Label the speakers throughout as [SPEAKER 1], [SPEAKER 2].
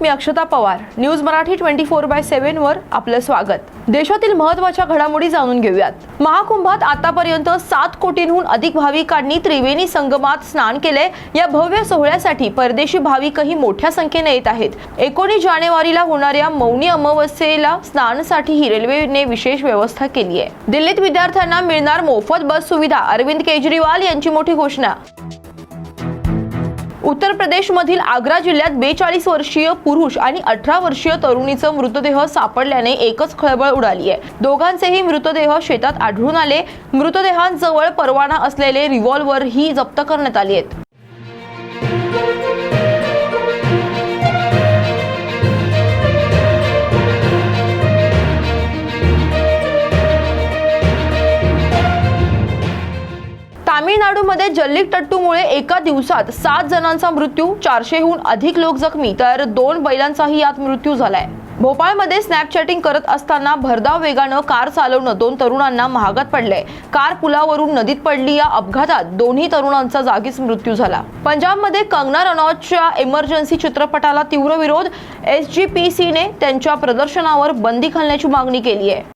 [SPEAKER 1] Me Akshata Pawar. News Marathi twenty four by seven वर आपलं स्वागत. देशातील महत्त्वाच्या घडामोडी जाणून घेऊयात. महाकुंभात आतापर्यंत सात कोटींहून अधिक भाविकांनी त्रिवेणी संगमात स्नान केले या भव्य सोहळ्यासाठी परदेशी भाविकही मोठ्या संख्येने येत आहेत. एकोणीस जानेवारीला होणाऱ्या मौनी अमावस्येला स्नानासाठीही रेल्वेने विशेष व्यवस्था केली आहे दिल्लीत विद्यार्थ्यांना मिळणार मोफत बस सुविधा. अरविंद केजरीवाल यांची मोठी घोषणा. उत्तर प्रदेशमधील आग्रा जिल्ह्यात बेचाळीस वर्षीय पुरुष आणि अठरा वर्षीय तरुणीचा मृतदेह सापडल्याने एकच खळबळ उडाली आहे. दोघांचेही मृतदेह शेतात आढळून आले. मृतदेहांजवळ परवाना असलेले रिव्हॉल्व्हरही जप्त करण्यात आली आहेत. मध्ये जल्लीकट्टूमुळे एका दिवसात सात जणांचा मृत्यू चारशेहून अधिक लोक जखमी तर दोन बैलांचाही यात मृत्यू झालाय. भोपाळमध्ये स्नॅपचॅटिंग करत असताना भरधाव वेगानं कार चालवणं दोन तरुणांना महागात पडलंय. कार पुलावरून नदीत पडली या अपघातात दोन्ही तरुणांचा जागीच मृत्यू झाला. पंजाबमध्ये कंगना रनौतच्या इमर्जन्सी चित्रपटाला तीव्र विरोध. एस जी पी सीने त्यांच्या प्रदर्शनावर बंदी घालण्याची मागणी केली आहे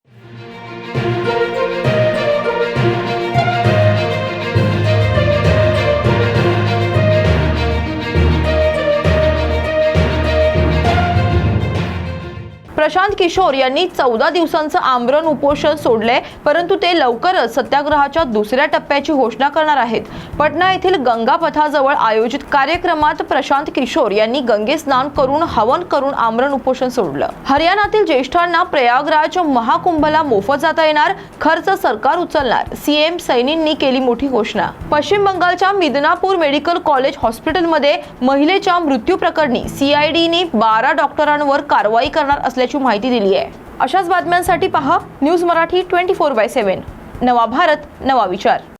[SPEAKER 1] प्रशांत किशोर यांनी चौदा दिवसांचं आमरण उपोषण सोडलंय परंतु ते लवकरच सत्याग्रहाच्या दुसऱ्या टप्प्याची घोषणा करणार आहेत. पटना येथील गंगा पथाजवळ आयोजित कार्यक्रमात प्रशांत किशोर यांनी गंगे स्नान करून हवन करून आमरण उपोषण सोडलं. हरियाणातील ज्येष्ठांना प्रयागराज महाकुंभला मोफत जाता येणार खर्च सरकार उचलणार सीएम सैनींनी केली मोठी घोषणा. पश्चिम बंगालच्या मिदनापूर मेडिकल कॉलेज हॉस्पिटलमध्ये महिलेच्या मृत्यू प्रकरणी सीआयडीने बारा डॉक्टरांवर कारवाई करणार असल्याची असल्याची माहिती दिली आहे. अशाच बातम्यांसाठी पहा news Marathi twenty four by seven. नवा भारत नवा विचार.